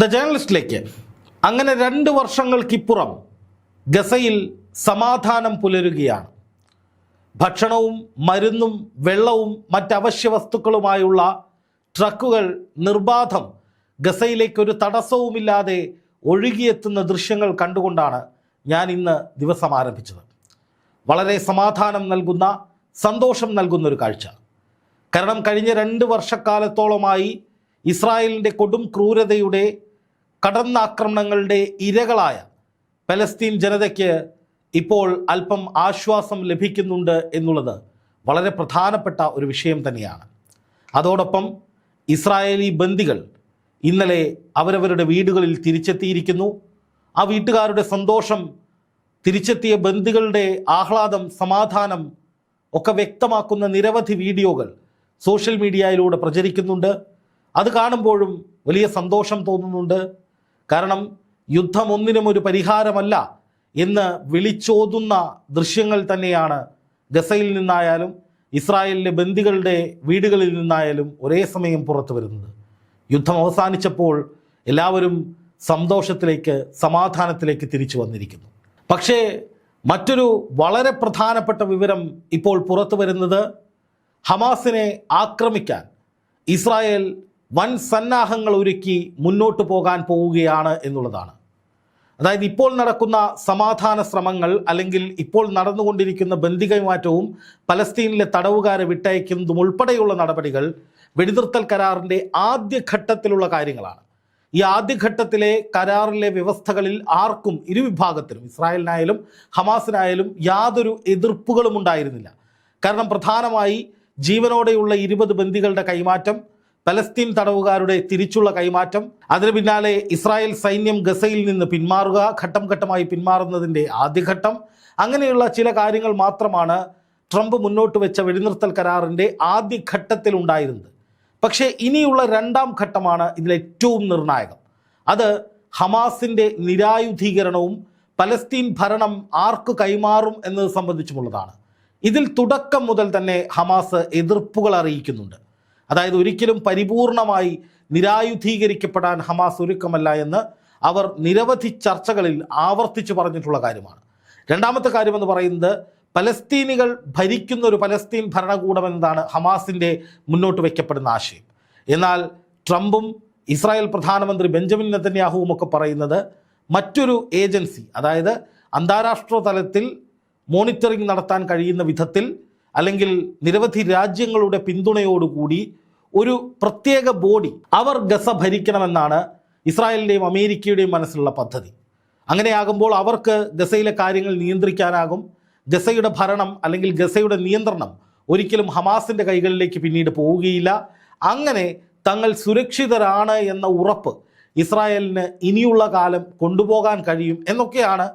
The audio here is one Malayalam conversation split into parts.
ദ ജേർണലിസ്റ്റിലേക്ക് അങ്ങനെ രണ്ട് വർഷങ്ങൾക്കിപ്പുറം ഗസയിൽ സമാധാനം പുലരുകയാണ്. ഭക്ഷണവും മരുന്നും വെള്ളവും മറ്റ് അവശ്യ വസ്തുക്കളുമായുള്ള ട്രക്കുകൾ നിർബാധം ഗസയിലേക്ക് ഒരു തടസ്സവുമില്ലാതെ ഒഴുകിയെത്തുന്ന ദൃശ്യങ്ങൾ കണ്ടുകൊണ്ടാണ് ഞാൻ ഇന്ന് ദിവസം ആരംഭിച്ചത്. വളരെ സമാധാനം നൽകുന്ന സന്തോഷം നൽകുന്ന ഒരു കാഴ്ച. കാരണം കഴിഞ്ഞ രണ്ട് വർഷക്കാലത്തോളമായി ഇസ്രായേലിന്റെ കൊടും ക്രൂരതയുടെ കടന്നാക്രമണങ്ങളുടെ ഇരകളായ പലസ്തീൻ ജനതയ്ക്ക് ഇപ്പോൾ അല്പം ആശ്വാസം ലഭിക്കുന്നുണ്ട് എന്നുള്ളത് വളരെ പ്രധാനപ്പെട്ട ഒരു വിഷയം തന്നെയാണ്. അതോടൊപ്പം ഇസ്രായേലി ബന്ദികൾ ഇന്നലെ അവരവരുടെ വീടുകളിൽ തിരിച്ചെത്തിയിരിക്കുന്നു. ആ വീട്ടുകാരുടെ സന്തോഷം തിരിച്ചെത്തിയ ബന്ദികളുടെ ആഹ്ലാദം സമാധാനം ഒക്കെ വ്യക്തമാക്കുന്ന നിരവധി വീഡിയോകൾ സോഷ്യൽ മീഡിയയിലൂടെ പ്രചരിക്കുന്നുണ്ട്. അത് കാണുമ്പോഴും വലിയ സന്തോഷം തോന്നുന്നുണ്ട്. കാരണം യുദ്ധം ഒന്നിനും ഒരു പരിഹാരമല്ല എന്ന് വിളിച്ചോതുന്ന ദൃശ്യങ്ങൾ തന്നെയാണ് ഗസയിൽ നിന്നായാലും ഇസ്രായേലിലെ ബന്ദികളുടെ വീടുകളിൽ നിന്നായാലും ഒരേ സമയം പുറത്തു വരുന്നത്. യുദ്ധം അവസാനിച്ചപ്പോൾ എല്ലാവരും സന്തോഷത്തിലേക്ക് സമാധാനത്തിലേക്ക് തിരിച്ചു വന്നിരിക്കുന്നു. പക്ഷേ മറ്റൊരു വളരെ പ്രധാനപ്പെട്ട വിവരം ഇപ്പോൾ പുറത്തു വരുന്നത് ഹമാസിനെ ആക്രമിക്കാൻ ഇസ്രായേൽ വൻ സന്നാഹങ്ങൾ ഒരുക്കി മുന്നോട്ട് പോകാൻ പോവുകയാണ് എന്നുള്ളതാണ്. അതായത് ഇപ്പോൾ നടക്കുന്ന സമാധാന ശ്രമങ്ങൾ അല്ലെങ്കിൽ ഇപ്പോൾ നടന്നുകൊണ്ടിരിക്കുന്ന ബന്ധികൈമാറ്റവും പലസ്തീനിലെ തടവുകാരെ വിട്ടയക്കുന്നതും ഉൾപ്പെടെയുള്ള നടപടികൾ വെടിനിർത്തൽ കരാറിന്റെ ആദ്യഘട്ടത്തിലുള്ള കാര്യങ്ങളാണ്. ഈ ആദ്യഘട്ടത്തിലെ കരാറിലെ വ്യവസ്ഥകളിൽ ആർക്കും ഇരുവിഭാഗത്തിലും ഇസ്രായേലിനായാലും ഹമാസിനായാലും യാതൊരു എതിർപ്പുകളും ഉണ്ടായിരുന്നില്ല. കാരണം പ്രധാനമായി ജീവനോടെയുള്ള ഇരുപത് ബന്ദികളുടെ കൈമാറ്റം പലസ്തീൻ തടവുകാരുടെ തിരിച്ചുള്ള കൈമാറ്റം അതിന് പിന്നാലെ ഇസ്രായേൽ സൈന്യം ഗസയിൽ നിന്ന് പിന്മാറുക ഘട്ടം ഘട്ടമായി പിന്മാറുന്നതിന്റെ ആദ്യഘട്ടം. അങ്ങനെയുള്ള ചില കാര്യങ്ങൾ മാത്രമാണ് ട്രംപ് മുന്നോട്ട് വെച്ച വെടിനിർത്തൽ കരാറിന്റെ ആദ്യഘട്ടത്തിൽ ഉണ്ടായിരുന്നത്. പക്ഷേ ഇനിയുള്ള രണ്ടാം ഘട്ടമാണ് ഇതിലേറ്റവും നിർണായകം. അത് ഹമാസിന്റെ നിരായുധീകരണവും പലസ്തീൻ ഭരണം ആർക്ക് കൈമാറും എന്നത് സംബന്ധിച്ചുമുള്ളതാണ്. ഇതിൽ തുടക്കം മുതൽ തന്നെ ഹമാസ് എതിർപ്പുകൾ അറിയിക്കുന്നുണ്ട്. അതായത് ഒരിക്കലും പരിപൂർണമായി നിരായുധീകരിക്കപ്പെടാൻ ഹമാസ് ഒരുക്കമല്ല എന്ന് അവർ നിരവധി ചർച്ചകളിൽ ആവർത്തിച്ചു പറഞ്ഞിട്ടുള്ള കാര്യമാണ്. രണ്ടാമത്തെ കാര്യമെന്ന് പറയുന്നത് പലസ്തീനികൾ ഭരിക്കുന്ന ഒരു പലസ്തീൻ ഭരണകൂടം എന്നതാണ് ഹമാസിന്റെ മുന്നോട്ട് വയ്ക്കപ്പെടുന്ന ആശയം. എന്നാൽ ട്രംപും ഇസ്രായേൽ പ്രധാനമന്ത്രി ബെഞ്ചമിൻ നെതന്യാഹുവും ഒക്കെ പറയുന്നത് മറ്റൊരു ഏജൻസി അതായത് അന്താരാഷ്ട്ര തലത്തിൽ മോണിറ്ററിംഗ് നടത്താൻ കഴിയുന്ന വിധത്തിൽ അല്ലെങ്കിൽ നിരവധി രാജ്യങ്ങളുടെ പിന്തുണയോടുകൂടി ഒരു പ്രത്യേക ബോഡി അവർ ഗസ ഭരിക്കണമെന്നാണ് ഇസ്രായേലിന്റെയും അമേരിക്കയുടെയും മനസ്സിലുള്ള പദ്ധതി. അങ്ങനെയാകുമ്പോൾ അവർക്ക് ഗസയിലെ കാര്യങ്ങൾ നിയന്ത്രിക്കാനാകും. ഗസയുടെ ഭരണം അല്ലെങ്കിൽ ഗസയുടെ നിയന്ത്രണം ഒരിക്കലും ഹമാസിന്റെ കൈകളിലേക്ക് പിന്നീട് പോവുകയില്ല. അങ്ങനെ തങ്ങൾ സുരക്ഷിതരാണ് എന്ന ഉറപ്പ് ഇസ്രായേലിന് ഇനിയുള്ള കാലം കൊണ്ടുപോകാൻ കഴിയും എന്നൊക്കെയാണ്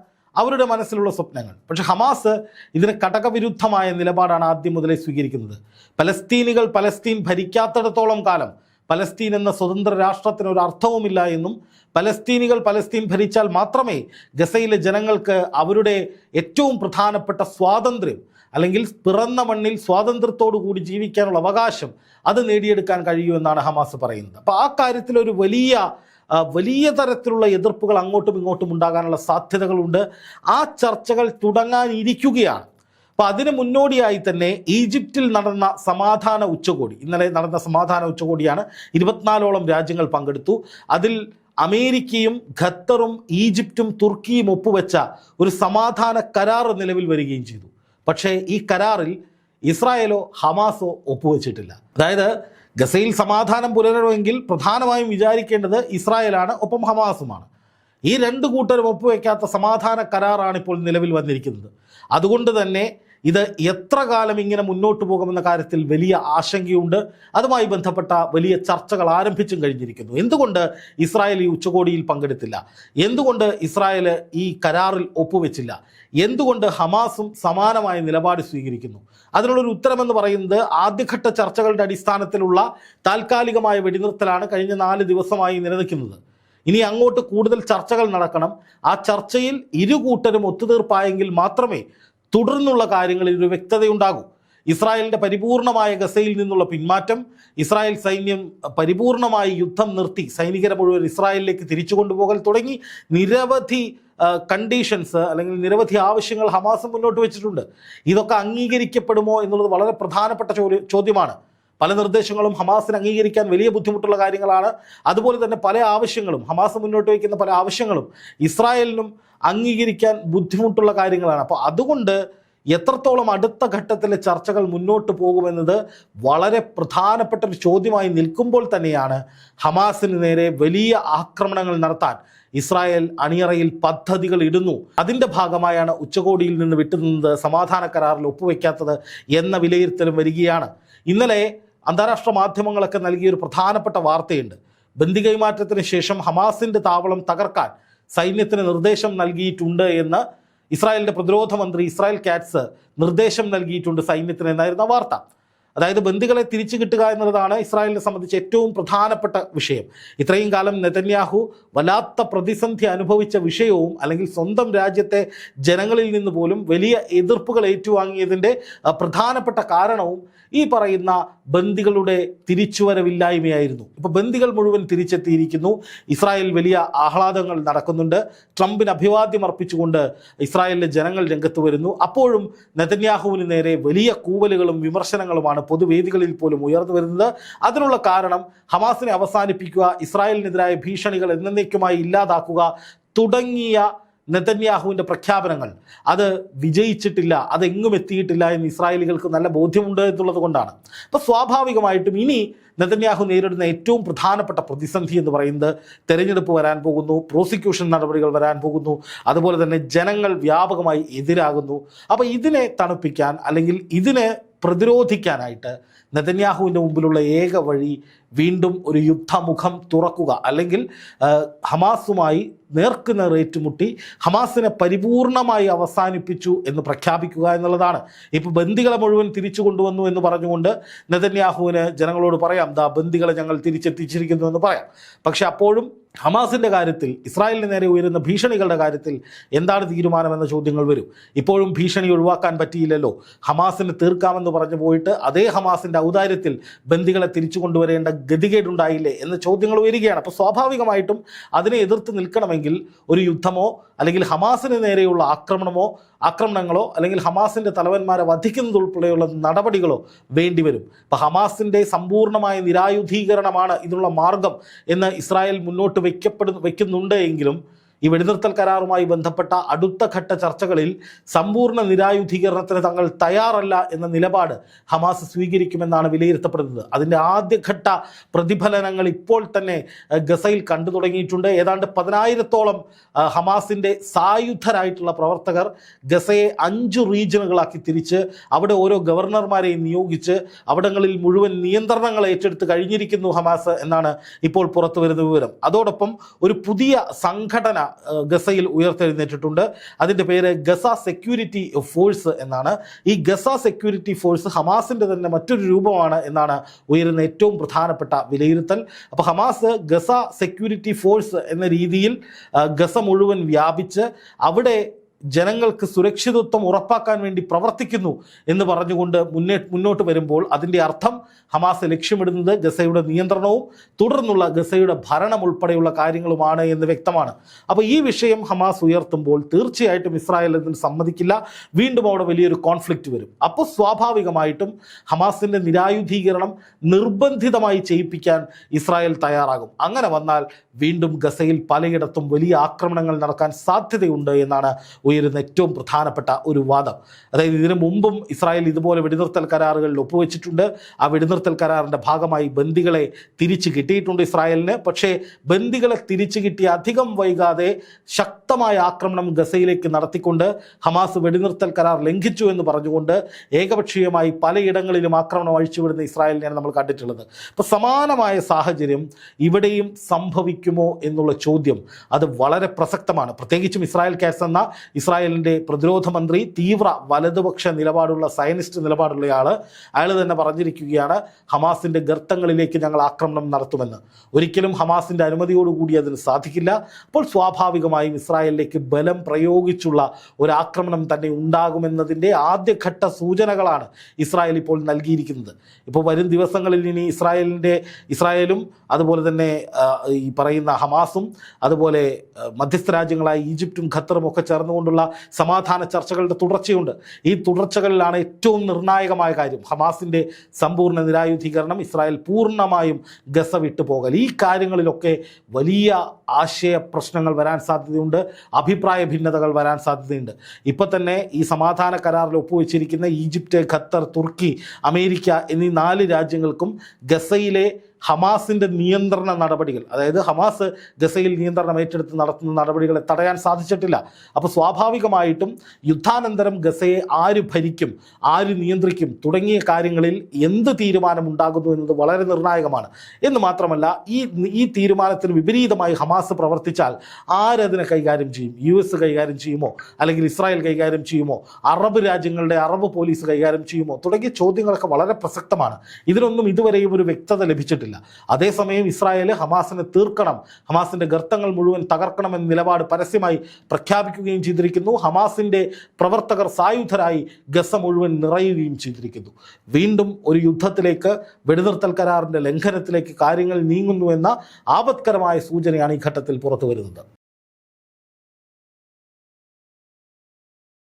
അവരുടെ മനസ്സിലുള്ള സ്വപ്നങ്ങൾ. പക്ഷെ ഹമാസ് ഇതിന് കടകവിരുദ്ധമായ നിലപാടാണ് ആദ്യം മുതലേ സ്വീകരിക്കുന്നത്. പലസ്തീനികൾ പലസ്തീൻ ഭരിക്കാത്തിടത്തോളം കാലം പലസ്തീൻ എന്ന സ്വതന്ത്ര രാഷ്ട്രത്തിന് ഒരു അർത്ഥവുമില്ല എന്നും പലസ്തീനികൾ പലസ്തീൻ ഭരിച്ചാൽ മാത്രമേ ഗസയിലെ ജനങ്ങൾക്ക് അവരുടെ ഏറ്റവും പ്രധാനപ്പെട്ട സ്വാതന്ത്ര്യം അല്ലെങ്കിൽ പിറന്ന മണ്ണിൽ സ്വാതന്ത്ര്യത്തോടു കൂടി ജീവിക്കാനുള്ള അവകാശം അത് നേടിയെടുക്കാൻ കഴിയൂ എന്നാണ് ഹമാസ് പറയുന്നത്. അപ്പോൾ ആ കാര്യത്തിൽ ഒരു വലിയ വലിയ തരത്തിലുള്ള എതിർപ്പുകൾ അങ്ങോട്ടും ഇങ്ങോട്ടും ഉണ്ടാകാനുള്ള സാധ്യതകളുണ്ട്. ആ ചർച്ചകൾ തുടങ്ങാനിരിക്കുകയാണ്. അപ്പോൾ അതിന് മുന്നോടിയായി തന്നെ ഈജിപ്തിൽ നടന്ന സമാധാന ഉച്ചകോടി ഇന്നലെ നടന്ന സമാധാന ഉച്ചകോടിയാണ് ഇരുപത്തിനാലോളം രാജ്യങ്ങൾ പങ്കെടുത്തു. അതിൽ അമേരിക്കയും ഖത്തറും ഈജിപ്തും തുർക്കിയും ഒപ്പുവെച്ച ഒരു സമാധാന കരാർ നിലവിൽ വരികയും ചെയ്തു. പക്ഷേ ഈ കരാറിൽ ഇസ്രായേലോ ഹമാസോ ഒപ്പുവെച്ചിട്ടില്ല. അതായത് ഗസയിൽ സമാധാനം പുലരണമെങ്കിൽ പ്രധാനമായും വിചാരിക്കേണ്ടത് ഇസ്രായേലാണ് ഒപ്പം ഹമാസുമാണ്. ഈ രണ്ട് കൂട്ടരും ഒപ്പുവെക്കാത്ത സമാധാന കരാറാണ് ഇപ്പോൾ നിലവിൽ വന്നിരിക്കുന്നത്. അതുകൊണ്ട് തന്നെ ഇത് എത്ര കാലം ഇങ്ങനെ മുന്നോട്ട് പോകുമെന്ന കാര്യത്തിൽ വലിയ ആശങ്കയുണ്ട്. അതുമായി ബന്ധപ്പെട്ട വലിയ ചർച്ചകൾ ആരംഭിച്ചും കഴിഞ്ഞിരിക്കുന്നു. എന്തുകൊണ്ട് ഇസ്രായേൽ ഈ ഉച്ചകോടിയിൽ പങ്കെടുത്തില്ല? എന്തുകൊണ്ട് ഇസ്രായേൽ ഈ കരാറിൽ ഒപ്പുവെച്ചില്ല? എന്തുകൊണ്ട് ഹമാസും സമാനമായ നിലപാട് സ്വീകരിക്കുന്നു? അതിനുള്ളൊരു ഉത്തരമെന്ന് പറയുന്നത് ആദ്യഘട്ട ചർച്ചകളുടെ അടിസ്ഥാനത്തിലുള്ള താൽക്കാലികമായ വെടിനിർത്തലാണ് കഴിഞ്ഞ നാല് ദിവസമായി നിലനിൽക്കുന്നത്. ഇനി അങ്ങോട്ട് കൂടുതൽ ചർച്ചകൾ നടക്കണം. ആ ചർച്ചയിൽ ഇരു കൂട്ടരും ഒത്തുതീർപ്പായെങ്കിൽ മാത്രമേ തുടർന്നുള്ള കാര്യങ്ങളിൽ ഒരു വ്യക്തതയുണ്ടാകും. ഇസ്രായേലിന്റെ പരിപൂർണമായ ഗസയിൽ നിന്നുള്ള പിന്മാറ്റം ഇസ്രായേൽ സൈന്യം പരിപൂർണമായി യുദ്ധം നിർത്തി സൈനികരെ മുഴുവൻ ഇസ്രായേലിലേക്ക് തിരിച്ചു കൊണ്ടുപോകൽ തുടങ്ങി. നിരവധി കണ്ടീഷൻസ് അല്ലെങ്കിൽ നിരവധി ആവശ്യങ്ങൾ ഹമാസ് മുന്നോട്ട് വെച്ചിട്ടുണ്ട്. ഇതൊക്കെ അംഗീകരിക്കപ്പെടുമോ എന്നുള്ളത് വളരെ പ്രധാനപ്പെട്ട ചോദ്യമാണ്. പല നിർദ്ദേശങ്ങളും ഹമാസിന് അംഗീകരിക്കാൻ വലിയ ബുദ്ധിമുട്ടുള്ള കാര്യങ്ങളാണ്. അതുപോലെ തന്നെ പല ആവശ്യങ്ങളും ഹമാസ് മുന്നോട്ട് വയ്ക്കുന്ന പല ആവശ്യങ്ങളും ഇസ്രായേലിനും അംഗീകരിക്കാൻ ബുദ്ധിമുട്ടുള്ള കാര്യങ്ങളാണ്. അപ്പോൾ അതുകൊണ്ട് എത്രത്തോളം അടുത്ത ഘട്ടത്തിലെ ചർച്ചകൾ മുന്നോട്ട് പോകുമെന്നത് വളരെ പ്രധാനപ്പെട്ട ഒരു ചോദ്യമായി നിൽക്കുമ്പോൾ തന്നെയാണ് ഹമാസിന് നേരെ വലിയ ആക്രമണങ്ങൾ നടത്താൻ ഇസ്രായേൽ അണിയറയിൽ പദ്ധതികൾ ഇടുന്നു. അതിന്റെ ഭാഗമായാണ് ഉച്ചകോടിയിൽ നിന്ന് വിട്ടുനിന്നത് സമാധാന കരാറിൽ ഒപ്പുവെക്കാത്തത് എന്ന വിലയിരുത്തലും വരികയാണ്. ഇന്നലെ അന്താരാഷ്ട്ര മാധ്യമങ്ങളൊക്കെ നൽകിയ ഒരു പ്രധാനപ്പെട്ട വാർത്തയുണ്ട്. ബന്ദി കൈമാറ്റത്തിന് ശേഷം ഹമാസിന്റെ താവളം തകർക്കാൻ സൈന്യത്തിന് നിർദ്ദേശം നൽകിയിട്ടുണ്ട് എന്ന് ഇസ്രായേലിന്റെ പ്രതിരോധ മന്ത്രി ഇസ്രായേൽ കാറ്റ്സ് നിർദ്ദേശം നൽകിയിട്ടുണ്ട് സൈന്യത്തിന് എന്നായിരുന്ന വാർത്ത. അതായത് ബന്ദികളെ തിരിച്ചു കിട്ടുക എന്നുള്ളതാണ് ഇസ്രായേലിനെ സംബന്ധിച്ച് ഏറ്റവും പ്രധാനപ്പെട്ട വിഷയം. ഇത്രയും കാലം നെതന്യാഹു വല്ലാത്ത പ്രതിസന്ധി അനുഭവിച്ച വിഷയവും അല്ലെങ്കിൽ സ്വന്തം രാജ്യത്തെ ജനങ്ങളിൽ നിന്ന് പോലും വലിയ എതിർപ്പുകൾ ഏറ്റുവാങ്ങിയതിന്റെ പ്രധാനപ്പെട്ട കാരണവും ഈ പറയുന്ന ബന്ദികളുടെ തിരിച്ചുവരവില്ലായ്മയായിരുന്നു. ഇപ്പോൾ ബന്ദികൾ മുഴുവൻ തിരിച്ചെത്തിയിരിക്കുന്നു. ഇസ്രായേൽ വലിയ ആഹ്ലാദങ്ങൾ നടക്കുന്നുണ്ട്. ട്രംപിന് അഭിവാദ്യം അർപ്പിച്ചുകൊണ്ട് ഇസ്രായേലിലെ ജനങ്ങൾ രംഗത്ത് വരുന്നു. അപ്പോഴും നെതന്യാഹുവിന് നേരെ വലിയ കൂവലുകളും വിമർശനങ്ങളുമാണ് പൊതുവേദികളിൽ പോലും ഉയർന്നു വരുന്നത്. അതിനുള്ള കാരണം ഹമാസിനെ അവസാനിപ്പിക്കുക ഇസ്രായേലിനെതിരായ ഭീഷണികൾ എന്നേക്കുമായി ഇല്ലാതാക്കുക തുടങ്ങിയ നെതന്യാഹുവിന്റെ പ്രഖ്യാപനങ്ങൾ. അത് വിജയിച്ചിട്ടില്ല അതെങ്ങും എത്തിയിട്ടില്ല എന്ന് ഇസ്രായേലികൾക്ക് നല്ല ബോധ്യമുണ്ട് എന്നുള്ളത് കൊണ്ടാണ്. അപ്പോൾ സ്വാഭാവികമായിട്ടും ഇനി നെതന്യാഹു നേരിടുന്ന ഏറ്റവും പ്രധാനപ്പെട്ട പ്രതിസന്ധി എന്ന് പറയുന്നത് തെരഞ്ഞെടുപ്പ് വരാൻ പോകുന്നു പ്രോസിക്യൂഷൻ നടപടികൾ വരാൻ പോകുന്നു അതുപോലെ തന്നെ ജനങ്ങൾ വ്യാപകമായി എതിരാകുന്നു. അപ്പോൾ ഇതിനെ തണുപ്പിക്കാൻ അല്ലെങ്കിൽ ഇതിനെ പ്രതിരോധിക്കാനായിട്ട് നെതന്യാഹുവിന്റെ മുമ്പിലുള്ള ഏക വഴി വീണ്ടും ഒരു യുദ്ധമുഖം തുറക്കുക. അല്ലെങ്കിൽ ഹമാസുമായി നേർക്കുനേർ ഏറ്റുമുട്ടി ഹമാസിനെ പരിപൂർണമായി അവസാനിപ്പിച്ചു എന്ന് പ്രഖ്യാപിക്കുക എന്നുള്ളതാണ്. ഇപ്പോൾ ബന്ദികളെ മുഴുവൻ തിരിച്ചു കൊണ്ടുവന്നു എന്ന് പറഞ്ഞുകൊണ്ട് നെതന്യാഹുവിന് ജനങ്ങളോട് പറയാം ദാ ബന്ദികളെ ഞങ്ങൾ തിരിച്ചെത്തിച്ചിരിക്കുന്നു എന്ന് പറയാം. പക്ഷെ അപ്പോഴും ഹമാസിന്റെ കാര്യത്തിൽ ഇസ്രായേലിന് നേരെ ഉയരുന്ന ഭീഷണികളുടെ കാര്യത്തിൽ എന്താണ് തീരുമാനമെന്ന ചോദ്യങ്ങൾ വരും. ഇപ്പോഴും ഭീഷണി ഒഴിവാക്കാൻ പറ്റിയില്ലല്ലോ. ഹമാസിന് തീർക്കാമെന്ന് പറഞ്ഞു പോയിട്ട് അതേ ഹമാസിന്റെ ഔദാര്യത്തിൽ ബന്ദികളെ തിരിച്ചു കൊണ്ടുവരേണ്ട ഗതികേടുണ്ടായില്ലേ എന്ന ചോദ്യങ്ങൾ ഉയരുകയാണ്. അപ്പോൾ സ്വാഭാവികമായിട്ടും അതിനെ എതിർത്ത് നിൽക്കണമെങ്കിൽ ഒരു യുദ്ധമോ അല്ലെങ്കിൽ ഹമാസിന് നേരെയുള്ള ആക്രമണമോ ആക്രമണങ്ങളോ അല്ലെങ്കിൽ ഹമാസിന്റെ തലവന്മാരെ വധിക്കുന്നതുൾപ്പെടെയുള്ള നടപടികളോ വേണ്ടിവരും അപ്പോൾ ഹമാസിന്റെ സമ്പൂർണമായ നിരായുധീകരണമാണ് ഇതിനുള്ള മാർഗം എന്ന് ഇസ്രായേൽ മുന്നോട്ട് വയ്ക്കപ്പെടുന്നു വയ്ക്കുന്നുണ്ട് എങ്കിലും ഈ വെടിനിർത്തൽ കരാറുമായി ബന്ധപ്പെട്ട അടുത്ത ഘട്ട ചർച്ചകളിൽ സമ്പൂർണ നിരായുധീകരണത്തിന് തങ്ങൾ തയ്യാറല്ല എന്ന നിലപാട് ഹമാസ് സ്വീകരിക്കുമെന്നാണ് വിലയിരുത്തപ്പെടുന്നത്. അതിന്റെ ആദ്യഘട്ട പ്രതിഫലനങ്ങൾ ഇപ്പോൾ തന്നെ ഗസയിൽ കണ്ടു തുടങ്ങിയിട്ടുണ്ട്. ഏതാണ്ട് പതിനായിരത്തോളം ഹമാസിന്റെ സായുധരായിട്ടുള്ള പ്രവർത്തകർ ഗസയെ അഞ്ച് റീജിയനുകളാക്കി തിരിച്ച് അവിടെ ഓരോ ഗവർണർമാരെയും നിയോഗിച്ച് അവിടങ്ങളിൽ മുഴുവൻ നിയന്ത്രണങ്ങൾ ഏറ്റെടുത്ത് കഴിഞ്ഞിരിക്കുന്നു ഹമാസ് എന്നാണ് ഇപ്പോൾ പുറത്തു വരുന്ന വിവരം. അതോടൊപ്പം ഒരു പുതിയ സംഘടന ഗസയിൽ ഉയർത്തെഴുന്നേറ്റിട്ടുണ്ട്. അതിന്റെ പേര് ഗസ സെക്യൂരിറ്റി ഫോഴ്സ് എന്നാണ്. ഈ ഗസ സെക്യൂരിറ്റി ഫോഴ്സ് ഹമാസിന്റെ തന്നെ മറ്റൊരു രൂപമാണ് എന്നാണ് ഉയരുന്ന ഏറ്റവും പ്രധാനപ്പെട്ട വിലയിരുത്തൽ. അപ്പോൾ ഹമാസ് ഗസ സെക്യൂരിറ്റി ഫോഴ്സ് എന്ന രീതിയിൽ ഗസ മുഴുവൻ വ്യാപിച്ച് അവിടെ ജനങ്ങൾക്ക് സുരക്ഷിതത്വം ഉറപ്പാക്കാൻ വേണ്ടി പ്രവർത്തിക്കുന്നു എന്ന് പറഞ്ഞുകൊണ്ട് മുന്നേ മുന്നോട്ട് വരുമ്പോൾ അതിന്റെ അർത്ഥം ഹമാസ് ലക്ഷ്യമിടുന്നത് ഗസയുടെ നിയന്ത്രണവും തുടർന്നുള്ള ഗസയുടെ ഭരണം ഉൾപ്പെടെയുള്ള കാര്യങ്ങളുമാണ് എന്ന് വ്യക്തമാണ്. അപ്പോൾ ഈ വിഷയം ഹമാസ് ഉയർത്തുമ്പോൾ തീർച്ചയായിട്ടും ഇസ്രായേൽ അതിന് സമ്മതിക്കില്ല. വീണ്ടും അവിടെ വലിയൊരു കോൺഫ്ലിക്റ്റ് വരും. അപ്പോൾ സ്വാഭാവികമായിട്ടും ഹമാസിന്റെ നിരായുധീകരണം നിർബന്ധിതമായി ചെയ്യിപ്പിക്കാൻ ഇസ്രായേൽ തയ്യാറാകും. അങ്ങനെ വന്നാൽ വീണ്ടും ഗസയിൽ പലയിടത്തും വലിയ ആക്രമണങ്ങൾ നടക്കാൻ സാധ്യതയുണ്ട് എന്നാണ് ഉയരുന്ന ഏറ്റവും പ്രധാനപ്പെട്ട ഒരു വാദം. അതായത് ഇതിനു മുമ്പും ഇസ്രായേൽ ഇതുപോലെ വെടിനിർത്തൽ കരാറുകളിൽ ഒപ്പുവെച്ചിട്ടുണ്ട്. ആ വെടിനിർത്തൽ കരാറിന്റെ ഭാഗമായി ബന്ദികളെ തിരിച്ചു കിട്ടിയിട്ടുണ്ട് ഇസ്രായേലിന്. പക്ഷേ ബന്ദികളെ തിരിച്ചു കിട്ടിയ അധികം വൈകാതെ ശക്തമായ ആക്രമണം ഗസയിലേക്ക് നടത്തിക്കൊണ്ട് ഹമാസ് വെടിനിർത്തൽ കരാർ ലംഘിച്ചു എന്ന് പറഞ്ഞുകൊണ്ട് ഏകപക്ഷീയമായി പലയിടങ്ങളിലും ആക്രമണം അഴിച്ചുവിടുന്ന ഇസ്രായേലിനെയാണ് നമ്മൾ കണ്ടിട്ടുള്ളത്. അപ്പോൾ സമാനമായ സാഹചര്യം ഇവിടെയും സംഭവിക്കുമോ എന്നുള്ള ചോദ്യം അത് വളരെ പ്രസക്തമാണ്. പ്രത്യേകിച്ചും ഇസ്രായേൽ കേസ് എന്ന ഇസ്രായേലിന്റെ പ്രതിരോധ മന്ത്രി തീവ്ര വലതുപക്ഷ നിലപാടുള്ള സയനിസ്റ്റ് നിലപാടുള്ളയാൾ അയാൾ തന്നെ പറഞ്ഞിരിക്കുകയാണ് ഹമാസിന്റെ ഗർത്തങ്ങളിലേക്ക് ഞങ്ങൾ ആക്രമണം നടത്തുമെന്ന്. ഒരിക്കലും ഹമാസിന്റെ അനുമതിയോടുകൂടി അതിന് സാധിക്കില്ല. അപ്പോൾ സ്വാഭാവികമായും ഇസ്രായേലിലേക്ക് ബലം പ്രയോഗിച്ചുള്ള ഒരു ആക്രമണം തന്നെ ഉണ്ടാകുമെന്നതിന്റെ ആദ്യഘട്ട സൂചനകളാണ് ഇസ്രായേൽ ഇപ്പോൾ നൽകിയിരിക്കുന്നത്. ഇപ്പോൾ വരും ദിവസങ്ങളിൽ ഇനി ഇസ്രായേലിന്റെ ഇസ്രായേലും അതുപോലെ തന്നെ ഈ പറയുന്ന ഹമാസും അതുപോലെ മധ്യസ്ഥ രാജ്യങ്ങളായ ഈജിപ്തും ഖത്തറും ഒക്കെ ചേർന്നുകൊണ്ടുള്ള സമാധാന ചർച്ചകളുടെ തുടർച്ചയുണ്ട്. ഈ തുടർച്ചകളിലാണ് ഏറ്റവും നിർണായകമായ കാര്യം. ഹമാസിന്റെ സമ്പൂർണ നിരായുധീകരണം ഇസ്രായേൽ പൂർണമായും ഗസ വിട്ടുപോകൽ ഈ കാര്യങ്ങളിലൊക്കെ വലിയ ആശയ പ്രശ്നങ്ങൾ വരാൻ സാധ്യതയുണ്ട്. അഭിപ്രായ ഭിന്നതകൾ വരാൻ സാധ്യതയുണ്ട്. ഇപ്പോൾ തന്നെ ഈ സമാധാന കരാറിൽ ഒപ്പുവെച്ചിരിക്കുന്ന ഈജിപ്റ്റ് ഖത്തർ തുർക്കി അമേരിക്ക എന്നീ നാല് രാജ്യങ്ങൾക്കും ഗസയിലെ ഹമാസിന്റെ നിയന്ത്രണ നടപടികൾ അതായത് ഹമാസ് ഗസയിൽ നിയന്ത്രണം ഏറ്റെടുത്ത് നടത്തുന്ന നടപടികളെ തടയാൻ സാധിച്ചിട്ടില്ല. അപ്പോൾ സ്വാഭാവികമായിട്ടും യുദ്ധാനന്തരം ഗസയെ ആര് ഭരിക്കും ആര് നിയന്ത്രിക്കും തുടങ്ങിയ കാര്യങ്ങളിൽ എന്ത് തീരുമാനം ഉണ്ടാകുന്നു എന്നത് വളരെ നിർണായകമാണ്. എന്ന് മാത്രമല്ല ഈ ഈ തീരുമാനത്തിന് വിപരീതമായി ഹമാസ് പ്രവർത്തിച്ചാൽ ആരതിനെ കൈകാര്യം ചെയ്യും? യു എസ് കൈകാര്യം ചെയ്യുമോ? അല്ലെങ്കിൽ ഇസ്രായേൽ കൈകാര്യം ചെയ്യുമോ? അറബ് രാജ്യങ്ങളുടെ അറബ് പോലീസ് കൈകാര്യം ചെയ്യുമോ? തുടങ്ങിയ ചോദ്യങ്ങളൊക്കെ വളരെ പ്രസക്തമാണ്. ഇതിനൊന്നും ഇതുവരെയും ഒരു വ്യക്തത ലഭിച്ചിട്ടില്ല. അതേസമയം ഇസ്രായേൽ ഹമാസിനെ തീർക്കണം. ഹമാസിന്റെ ഗർത്തങ്ങൾ മുഴുവൻ തകർക്കണം എന്ന നിലപാട് പരസ്യമായി പ്രഖ്യാപിക്കുകയും ചെയ്തിരിക്കുന്നു. ഹമാസിന്റെ പ്രവർത്തകർ സായുധരായി ഗസ മുഴുവൻ നിറയുകയും ചെയ്തിരിക്കുന്നു. വീണ്ടും ഒരു യുദ്ധത്തിലേക്ക് വെടിനിർത്തൽ കരാറിന്റെ ലംഘനത്തിലേക്ക് കാര്യങ്ങൾ നീങ്ങുന്നു എന്ന ആപത്കരമായ സൂചനയാണ് ഈ ഘട്ടത്തിൽ പുറത്തു വരുന്നത്